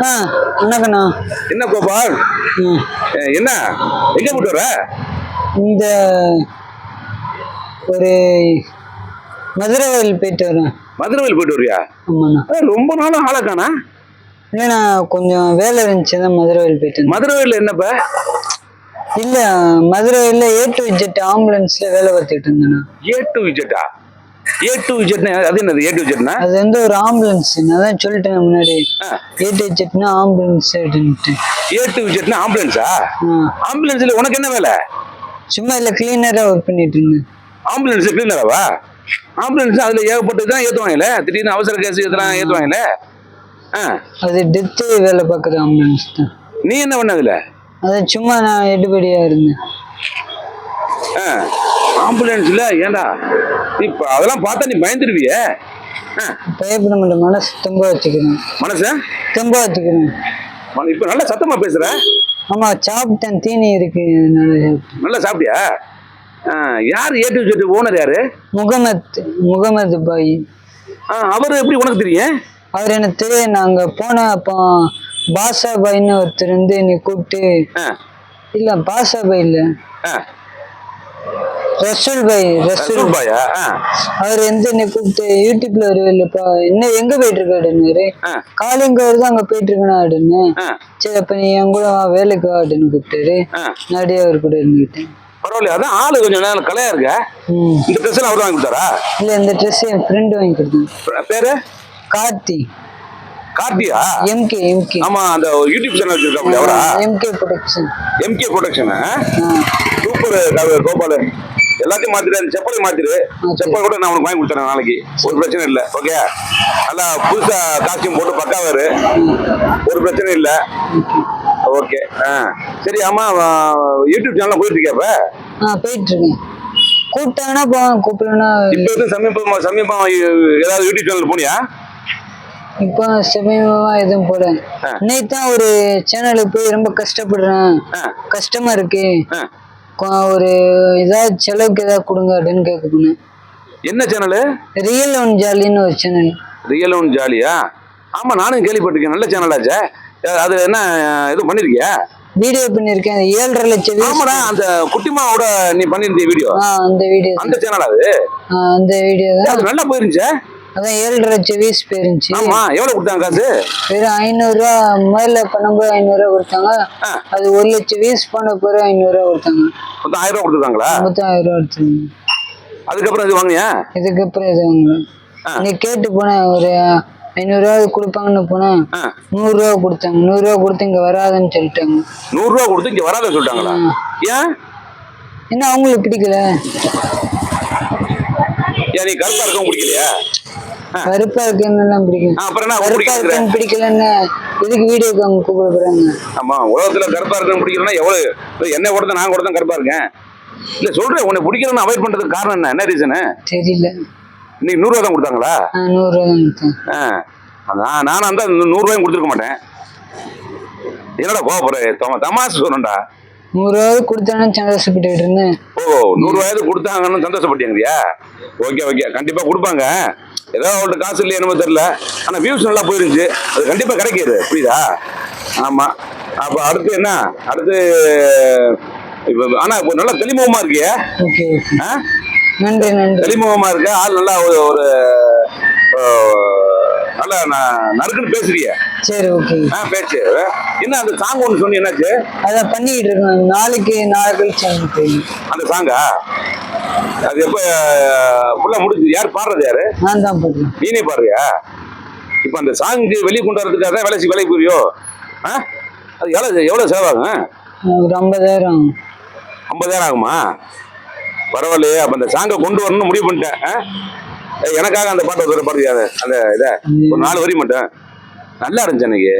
ஆ வணக்கண்ணா என்ன கோபால்? என்ன? எங்க போட்டு வர? இந்த ஒரு மதுரை வயல் போயிட்டு வரேன். மதுரையில் போயிட்டு வரியா? ரொம்ப நாளும் ஆளை காணா? இல்லைண்ணா கொஞ்சம் வேலை இருந்துச்சு தான் மதுரை வயல் போயிட்டு இருந்தேன் மதுரையில் என்னப்ப இல்லை மதுரை வயலில் ஏ டு ஜெட் ஆம்புலன்ஸில் வேலை பார்த்துட்டு இருந்தேண்ணா. ஏ டு விஜெட்டா ஏ டு விஜெட்னா அது என்னது? ஏ டு விஜெட்னா அது வந்து ஒரு ஆம்புலன்ஸ் நான் தான் சொல்லிட்டேன் முன்னாடி. ஏ டு ஜெட்னா ஆம்புலன்ஸ் ஏ டு விஜெட்னா ஆம்புலன்ஸா ஆம்புலன்ஸ்ல உனக்கு என்ன வேலை? சும்மா இல்லை கிளீனராக ஒர்க் பண்ணிட்டு இருந்தேன். ஆம்புலன்ஸ் கிளீனராவா ஆம்புலன்ஸ் அதுல ஏகப்பட்டு தான் ஏத்துவாங்கல்ல? திடீர்னு அவசர கேஸ் இதெல்லாம் ஏத்துவாங்கல்ல? அது டெத்து வேலை பார்க்குற ஆம்புலன்ஸ் தான். நீ என்ன பண்ண அதுல? அது சும்மா நான் எடுபடியாக இருந்தேன். ஆம்புலன்ஸ்ல ஏன்டா இப்ப அதெல்லாம் பார்த்தா நீ பயந்துருவியே. பயப்பட மனசு தெம்ப வச்சுக்கிறேன் மனச? தெம்ப வச்சுக்கிறேன் இப்ப நல்லா சத்தமா பேசுற? ஆமா சாப்பிட்டேன் தீனி இருக்கு. நல்லா சாப்பிட்டியா? யார் ஏ டு ஜெட் ஓனர் யாரு? முகமத் முகமது பாய். அவரு எப்படி உனக்கு தெரியும்? அவர் எனக்கு தெரியும் நாங்க போன அப்போ பாஷா பாய்னு ஒருத்தர் வந்து என்னை கூப்பிட்டு இல்ல பாஷா பாய் இல்ல. ரசூல் பாய் ரசூல் பாயா? அவர் வந்து என்னை கூப்பிட்டு யூடியூப்ல வருவில்லப்பா என்ன எங்க போயிட்டு இருக்க அப்படின்னு ஆ, காலிங்க வருது அங்க போயிட்டு இருக்கேனா அப்படின்னு. ஆ, சரி அப்ப நீ என் கூட வேலைக்கு அப்படின்னு கூப்பிட்டாரு. ஆ. நாடியே அவர் கூட இருந்துக்கிட்டேன் பரவாயில்ல அதான் ஆளு கொஞ்சம் நேரம் கலையா இருக்க? இந்த ட்ரெஸ் அவர் வாங்கி கொடுத்தாரா? இல்ல இந்த ட்ரெஸ் என் ஃப்ரெண்டு வாங்கி கொடுத்தாங்க பேரு கார்த்தி. கார்த்தியா? எம்கே எம்கே ஆமா அந்த யூடியூப் சேனல் வச்சிருக்காங்க அவரா? MK production MK production super Gopal. எல்லாத்தையும் மாத்திரு அந்த செப்பலை மாத்திரு. செப்பல் கூட நான் உனக்கு வாங்கி கொடுத்துறேன் நாளைக்கு. ஒரு பிரச்சனை இல்லை ஓகே நல்லா புதுசா காஸ்டியூம் போட்டு பக்காவாரு. ஒரு பிரச்சனை இல்லை. ஓகே ஆ. சரி ஆமா யூடியூப் சேனல் போயிட்டு இருக்கியா இப்ப? ஆ போயிட்டு இருக்கேன் கூப்பிட்டாங்கன்னா போவேன் கூப்பிடலன்னா இப்போ வந்து சமீபமா சமீபம் ஏதாவது யூடியூப் சேனல் போனியா? இப்போ சமீபமா எதுவும் போல. தான் ஒரு சேனலுக்கு போய் ரொம்ப கஷ்டப்படுறேன். கஷ்டமா இருக்கு. ஒரு ஏதாவது செலவுக்கு ஏதாவது கொடுங்க அப்படின்னு கேட்க போனேன் என்ன சேனலு ரியல் ஒன் ஜாலின்னு ஒரு சேனல் ரியல் ஒன் ஜாலியா ஆமா நானும் கேள்விப்பட்டிருக்கேன். நல்ல சேனலாச்சே அது என்ன எதுவும் பண்ணிருக்கியா? வீடியோ பண்ணியிருக்கேன் அது ஏழரை லட்சம். ஆமாடா அந்த குட்டிமாவோட நீ பண்ணிருந்திய வீடியோ அந்த வீடியோ அந்த சேனல் அது? அந்த வீடியோ தான். அது நல்லா போயிருந்துச்சே. அதான் ஏழரை லட்சம் வியூஸ் போயிருந்துச்சு. ஆமா எவ்வளவு கொடுத்தாங்க காசு? வெறும் ஐநூறுரூவா முதல்ல பண்ணும்போது ஐநூறுரூவா கொடுத்தாங்க. அது ஒரு லட்சம் வியூஸ் பண்ண பிறகு ஐநூறுரூவா கொடுத்தாங்க. மொத்தம் ஆயிரம் ரூபாய் கொடுத்துருக்காங்களா? மொத்தம் ஆயிரம் ரூபா எடுத்தாங்க அதுக்கப்புறம் இது வாங்கினியா? இதுக்கப்புறம் இது. நீ கேட்டு போனேன் ஒரு ஐநூறுரூவா கொடுப்பாங்கன்னு போனேன் நூறுரூவா கொடுத்தாங்க. நூறுரூவா கொடுத்து இங்கே வராதுன்னு சொல்லிட்டாங்க. நூறு ரூபா கொடுத்து இங்க வராதுன்னு சொல்லிட்டாங்களா? ஏன்? என்ன அவங்களுக்கு பிடிக்கல? ஏன் நீ இருக்கவும் பிடிக்கலையா? கருப்பா இருக்குன்னு பிடிக்கும்? ஆ, அப்புறம் என்ன கருப்பா இருக்குன்னு பிடிக்கலன்னு எதுக்கு வீடியோக்கு அவங்க கூப்பிட போறாங்க ஆமா உலகத்துல கருப்பா இருக்கணும் பிடிக்கலன்னா எவ்வளவு? என்ன கொடுத்த நான் கொடுத்தேன் கருப்பா இருக்கேன். இல்ல சொல்றேன் உன்னை பிடிக்கலன்னு அவாய்ட் பண்றதுக்கு காரணம் என்ன? என்ன ரீசனு தெரியல. இன்னைக்கு நூறு ரூபா தான் கொடுத்தாங்களா? நூறுரூவா தான் அதான் நானும் அந்த நூறு ரூபாயும் கொடுத்துருக்க மாட்டேன். என்னடா தமா தமாசு சொன்னேன்டா. நூறுரூவா கொடுத்தானு சந்தோஷப்பட்டுக்கிட்டு இருந்தேன். ஓ நூறு ரூபாயாது கொடுத்தாங்கன்னு சந்தோஷப்பட்டியாங்கய்யா ஓகே ஓகே. கண்டிப்பா கொடுப்பாங்க. ஏதோ அவள்கிட்ட காசு இல்லையா என்னமோ தெரியல. ஆனா வியூஸ் நல்லா போயிருந்துச்சு. அது கண்டிப்பா கிடைக்கிது. புரியுதா? ஆமா. அப்ப அடுத்து என்ன? அடுத்து இப்ப ஆனா இப்போ நல்லா தெளிமுகமா இருக்கியே? ஓகே? நன்றி நன்றி. தெளிமுகமா இருக்க? ஆள் நல்லா ஒரு ஒரு ஆ, நல்லா ந- நறுக்குன்னு பேசுறிய. சரி ஓகே. ஆ பேச்சு. என்ன அந்த சாங் ஒன்று சொன்னி என்னாச்சு? அதான் பண்ணிக்கிட்டு இருக்கேன் நாளைக்கு நாளை கழிச்சு எனக்கு தெரியும் அந்த சாங்கா அது எப்ப ஃபுல்லா முடிஞ்சு யார் பாடுறது யாரு? நான் தான் போடுறேன். நீனே பாடுறியா? இப்போ அந்த சாங்க்கு வெளியே கொண்டு வரதுக்காக தான் வேலை வேலைக்கு புரியோ ஆ? அது எவ்வளோ எவ்வளோ செலவாகும்? ஒரு ஐம்பதாயிரம் ஆகும். ஐம்பதாயிரம் ஆகுமா? பரவாயில்லையே அப்போ அந்த சாங்கை கொண்டு வரணும்னு முடிவு பண்ணிட்டேன். எனக்காக அந்த பாட்டை ஒரு அதை? அந்த இதை? ஒரு நாலு வரி மட்டும். நல்லா இருந்துச்சு அன்னைக்கு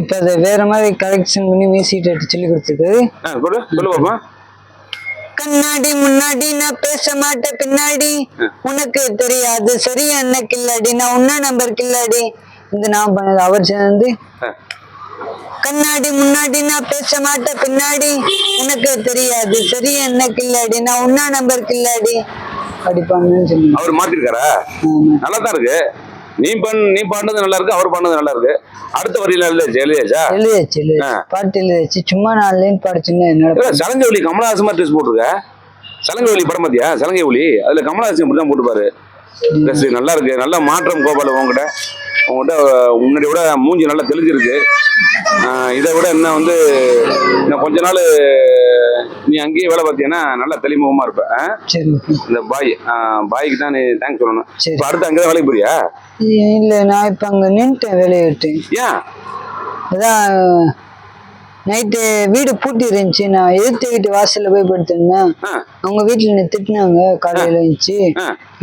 இப்போ அதை வேற மாதிரி கலெக்ஷன் பண்ணி மியூசிக் எடுத்து சொல்லி கொடுத்துருக்கு. சொல்லு பாப்பா. கண்ணாடி முன்னாடி நான் பேச மாட்டேன் பின்னாடி. உனக்கு தெரியாது. சரியா என்ன கில்லாடி நான் உன்ன நம்பர் கில்லாடி. இது நான் பண்ணது. அவர் சேர்ந்து. கண்ணாடி முன்னாடி நான் பேச மாட்டேன் பின்னாடி. உனக்கு தெரியாது. சரியா என்ன கில்லாடி நான் உன்ன நம்பர் கில்லாடி. அப்படி பண்ணுன்னு சொன்னேன் அவர் மாத்திருக்காரா ஆமா. நல்லா தான் இருக்கு. நீ பண் நீ பாடினது நல்லா இருக்கு அவர் பாடினது நல்லா இருக்கு அடுத்த வரியில எழுதியாச்சு எழுதியாச்சா? எழுதியாச்சு பாட்டு எழுதியாச்சு. சும்மா நான் லைன் பாடிச்சுன்னு இல்ல சலங்கை ஒலி கமலஹாசன் மாதிரி ட்ரெஸ் போட்டிருக்க. சலங்கை ஒலி படம் பார்த்தியா சலங்கை ஒலி. அதுல கமலஹாசன் இப்படி தான் போட்டுப்பாரு ட்ரெஸ் நல்லா இருக்கு. நல்ல மாற்றம் கோபால் உங்ககிட்ட உங்ககிட்ட முன்னாடி விட மூஞ்சி நல்லா தெளிஞ்சிருக்கு. இதை விட இன்னும் வந்து இன்னும் கொஞ்ச நாள் நீ அங்கேயே வேலை பார்த்தீங்கன்னா நல்லா தெளிமுகமா இருப்ப இந்த பாய் பாய்க்கு தான் நீ தேங்க்ஸ் சொல்லணும். இப்போ அடுத்து அங்கே தான் வேலைக்கு போறியா? இல்ல நான் இப்ப அங்க நின்ட்டேன் வேலையை விட்டு. ஏன்? அதான் நைட்டு வீடு பூட்டி இருந்துச்சு. நான் எதிர்த்த வீட்டு வாசல்ல போய் படுத்திருந்தேன். அவங்க வீட்டுல என்னை திட்டினாங்க காலையில இருந்துச்சு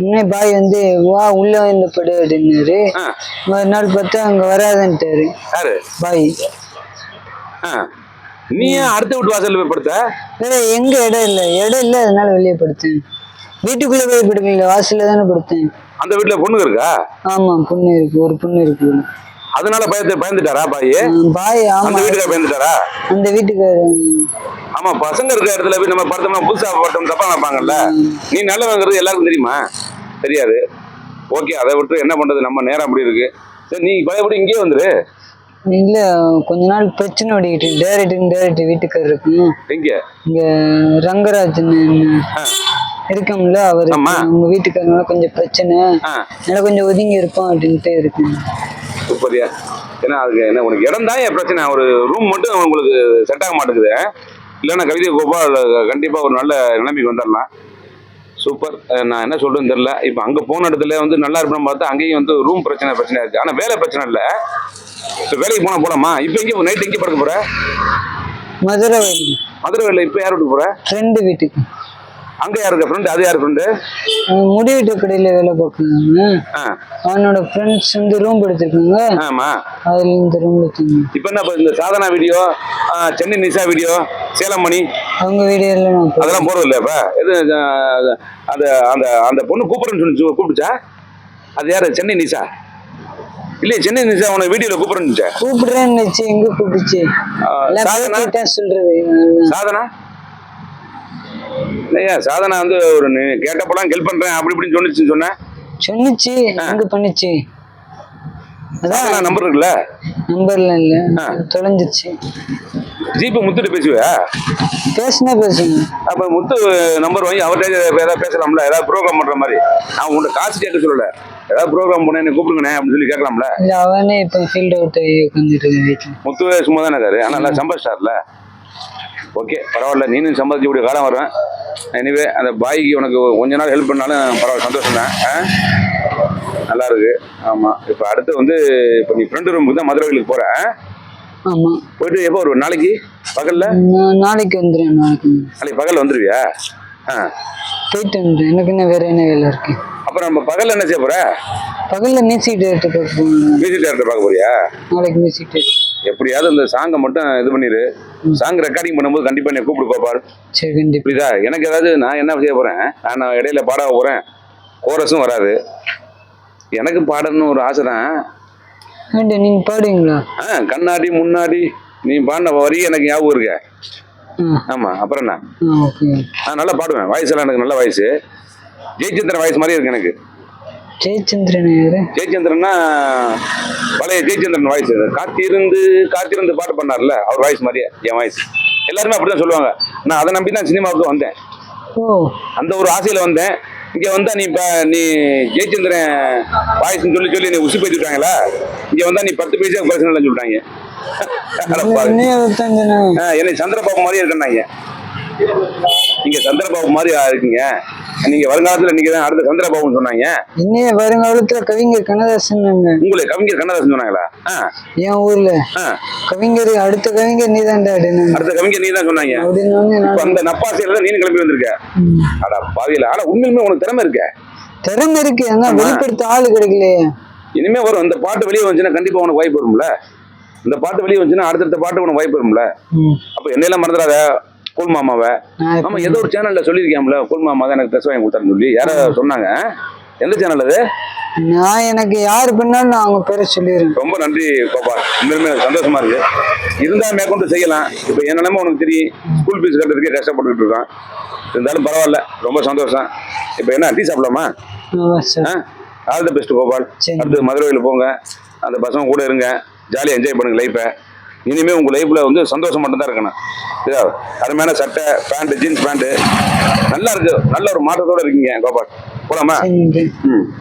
உடனே பாய் வந்து வா உள்ள வந்து படு அப்படின்னாரு. மறுநாள் பார்த்தா அங்க வராதுன்ட்டாரு. பாய். நீ அடுத்த வீட்டு வாசல்ல போய் படுத்த? எங்க இடம் இல்ல. இடம் இல்ல அதனால வெளியே படுத்தேன். வீட்டுக்குள்ள போய் படுக்கல வாசல்ல தானே படுத்தேன். அந்த வீட்டுல பொண்ணுங்க இருக்கா? ஆமா பொண்ணு இருக்கு. ஒரு பொண்ணு இருக்கு. அதனால பயந்து பயந்துட்டாரா பாய்? பாய் அந்த வீட்டுக்கார பயந்துட்டாரா? அந்த வீட்டுக்காரன் ஆமா பசங்க இருக்க இடத்துல போய் நம்ம படுத்தோம்னா புதுசா பட்டம் தப்பா நினைப்பாங்கல்ல? நீ நல்லவங்கிறது எல்லாருக்கும் தெரியுமா? தெரியாது. ஓகே அதை விட்டு என்ன பண்றது? நம்ம நேரம் அப்படி இருக்கு. சரி நீ பயப்படி இங்கேயே வந்துரு. இல்ல கொஞ்ச நாள் பிரச்சனை ஓடிக்கிட்டு டேரக்ட் டேரக்ட் வீட்டுக்காரர் இருக்கும் எங்க? இங்க ரங்கராஜன் இருக்கோம்ல அவரு. உங்க வீட்டுக்காரனால கொஞ்சம் பிரச்சனை. அதனால கொஞ்சம் ஒதுங்கி இருப்போம் அப்படின்ட்டு இருக்கு சூப்பரியா ஏன்னா அதுக்கு என்ன உனக்கு இடம் தான் என் பிரச்சனை. ஒரு ரூம் மட்டும் உங்களுக்கு செட் ஆக மாட்டேங்குது. இல்லைன்னா கவிதை கோபால் கண்டிப்பா ஒரு நல்ல நிலைமைக்கு வந்துடலாம். சூப்பர் நான் என்ன சொல்றேன்னு தெரியல. இப்போ அங்க போன இடத்துல வந்து நல்லா இருப்பேன்னு பார்த்தா அங்கேயும் வந்து ரூம் பிரச்சனை பிரச்சனை இருக்கு. ஆனா வேலை பிரச்சனை இல்லை. இப்போ வேலைக்கு போனா போலாமா? இப்போ எங்கே நைட் எங்கே படுக்க போற? மதுரை மதுரை வேலை இப்போ யார் வீட்டுக்கு போற? ஃப்ரெண்டு வீட்டுக்கு. அங்க யாருக்கு ஃப்ரெண்டு அது யார் ஃப்ரெண்டு அவன் முடி வெட்டு கடையில வேலை பார்க்குறாங்க ஆ. அவனோட ஃப்ரெண்ட்ஸ் வந்து ரூம் எடுத்திருக்காங்க. ஆமா. அதுல இந்த ரூம்ல தூங்க இப்போ என்ன இந்த சாதனா வீடியோ சென்னை நிசா வீடியோ சேலம் மணி அவங்க நான் போய் அதெல்லாம் போறது இல்ல இப்ப எது அந்த அந்த அந்த பொண்ணு கூப்பிடுறேன்னு சொன்னிச்சு கூப்பிடுச்சா? அது யாரு? சென்னை நிசா? இல்லையே சென்னை நிசா உன வீடியோல கூப்பிடுறேன்னு கூப்பிடுறேன்னு எங்க கூப்பிடுச்சு? எல்லாம் சாதனா? சொல்றது. சாதனா? இல்லையா? சாதனா வந்து ஒரு கேட்டப்பெல்லாம் ஹெல்ப் பண்றேன் அப்படி இப்படின்னு சொன்னிச்சுன்னு சொன்னேன் சொன்னுச்சு எங்க பண்ணுச்சு. அதான் நம்பர் இருக்குல்ல? நம்பர்ல இல்ல. ஆ. தொலைஞ்சிருச்சு. ஜிபே முத்துட்டு பேசுவியா? பேசுனா பேசுங்க. அப்ப முத்து நம்பர் வாங்கி அவர்கிட்ட ஏதாவது பேசலாம்ல? ஏதாவது ப்ரோக்ராம் பண்ற மாதிரி. நான் உங்கள்கிட்ட காசு கேட்க சொல்லல. ஏதாவது ப்ரோக்ராம் பண்ண என்ன கூப்பிடுங்கண்ணே அப்படின்னு சொல்லி கேட்கலாம்ல. அவனே இப்ப ஃபீல்ட் அவுட் உட்காந்துட்டு முத்துவே சும்மா தானே இருக்காரு? நல்லா சம்பாதிச்சார்ல ஓகே பரவாயில்ல. நீனும் சம்பாதிக்கக்கூடிய காலம் வருவேன் எனிவே அந்த பாய்க்கு உனக்கு கொஞ்ச நாள் ஹெல்ப் பண்ணாலும் பரவாயில்ல சந்தோஷம் தான்? நல்லா இருக்கு. ஆமாம் இப்போ அடுத்து வந்து இப்போ நீ ஃப்ரெண்டு ரூமுக்கு தான் மதுரை கோயிலுக்கு போகிற ஆமா. போயிட்டு எப்போ வருவ? நாளைக்கு? பகலில்? நாளைக்கு வந்துடுறேன் நாளைக்கு. நாளைக்கு பகல் வந்துடுவியா ஆ. போயிட்டு வந்துடுறேன் எனக்கு என்ன வேற என்ன வேலை இருக்கு? அப்புறம் நம்ம பகலில் என்ன செய்ய போகிற பகல்ல மியூசிக் டேரக்டர் பார்க்க போகணும் மியூசிக் டேரக்டர் பார்க்க போறியா? நாளைக்கு மியூசிக் டேரக்டர் எப்படியாவது இந்த சாங்கை மட்டும் இது பண்ணிடு சாங் ரெக்கார்டிங் பண்ணும்போது கண்டிப்பாக நீ கூப்பிடு சரி கண்டிப்பா. புரியுதா? எனக்கு ஏதாவது நான் என்ன செய்ய போறேன்? நான் இடையில பாட போறேன். கோரஸும் வராது. எனக்கு பாடணும்னு ஒரு ஆசை தான். நீங்க பாடுவீங்களா? ஆ, கண்ணாடி முன்னாடி நீ பாடின வரி எனக்கு ஞாபகம் இருக்க. ஆமா அப்புறம் என்ன? நான் நல்லா பாடுவேன். வாய்ஸ் எல்லாம் எனக்கு நல்ல வாய்ஸ் ஜெயச்சந்திரன் வாய்ஸ் மாதிரி இருக்கு எனக்கு. ஜெயச்சந்திரன் ஜெயச்சந்திரன்னா பழைய ஜெயச்சந்திரன் வாய்ஸ் காத்திருந்து காத்திருந்து பாட்டு பண்ணார்ல அவர் வாய்ஸ் மாதிரியே என் வாய்ஸ் எல்லாருமே அப்படிதான் சொல்லுவாங்க. நான் அதை நம்பி தான் சினிமாவுக்கு வந்தேன். ஓ. அந்த ஒரு ஆசையில வந்தேன். இங்க வந்தா நீ இப்ப நீ ஜெயச்சந்திரன் வாய்ஸ்னு சொல்லி சொல்லி நீ உசி பேசி விட்டாங்களா இங்க வந்தா நீ பத்து பைசா பிரச்சனை இல்லைன்னு சொல்லிட்டாங்க என்னை சந்திரபாபு மாதிரி இருக்கேன்னாங்க நீங்க சந்திரபாபு மாதிரி இருக்கீங்க நீங்க வருங்காலத்துல நீங்க தான் அடுத்த சந்திரபாபுன்னு சொன்னாங்க. என்னைய வருங்காலத்துல கவிஞர் கண்ணதாசன் உங்களை கவிஞர் கண்ணதாசன் சொன்னாங்களா? என் ஊர்ல. கவிஞர் அடுத்த கவிஞர் நீதான்டா அப்படின்னு அடுத்த கவிஞர் நீ தான் சொன்னாங்க அந்த நப்பாசையில தான் நீ கிளம்பி வந்திருக்க. அடா பாவியில ஆனா உண்மையிலுமே உனக்கு திறமை இருக்க. திறமை இருக்கு. ஆனா. வெளிப்படுத்த ஆளு கிடைக்கலையே. இனிமே வரும். இந்த பாட்டு வெளியே வந்துச்சுன்னா கண்டிப்பா உனக்கு வாய்ப்பு வரும்ல. இந்த பாட்டு வெளியே வந்துச்சுன்னா அடுத்தடுத்த பாட்டு உனக்கு வாய்ப்பு வரும்ல. அப்ப என்னெல்லாம் மறந்துடாத. கூல் மாமாவை. ஆமா ஏதோ ஒரு சேனல்ல சொல்லியிருக்கேன்ல கூல் மாமா தான் எனக்கு ட்ரெஸ் வாங்கி கொடுத்தாருன்னு சொல்லி. யாரோ சொன்னாங்க? எந்த சேனல் அது? நான் எனக்கு யாரு நான் அவங்க பேரை சொல்லிடுறேன். ரொம்ப நன்றி கோபால் எனக்கு சந்தோஷமா இருக்கு. இருந்தா மேற்கொண்டு செய்யலாம். இப்போ என் நிலைமை உனக்கு தெரியும். ஸ்கூல் ஃபீஸ் கட்டுறதுக்கே கஷ்டப்பட்டுட்டு இருக்கான். இருந்தாலும் பரவாயில்ல ரொம்ப சந்தோஷம். இப்போ என்ன டீ சாப்பிடலாமா? All the best Gopal. அடுத்து மதுரையில் போங்க. அந்த பசங்க கூட இருங்க. ஜாலியாக என்ஜாய் பண்ணுங்க லைஃப்பை இனிமே உங்க லைஃப்ல வந்து சந்தோஷம் மட்டும்தான் இருக்கணும். சரியா? அருமையான சட்டை பேண்ட் ஜீன்ஸ் பேண்ட் நல்லா இருக்கு. நல்ல ஒரு மாற்றத்தோட இருக்கீங்க கோபால். போலாமா? ம்.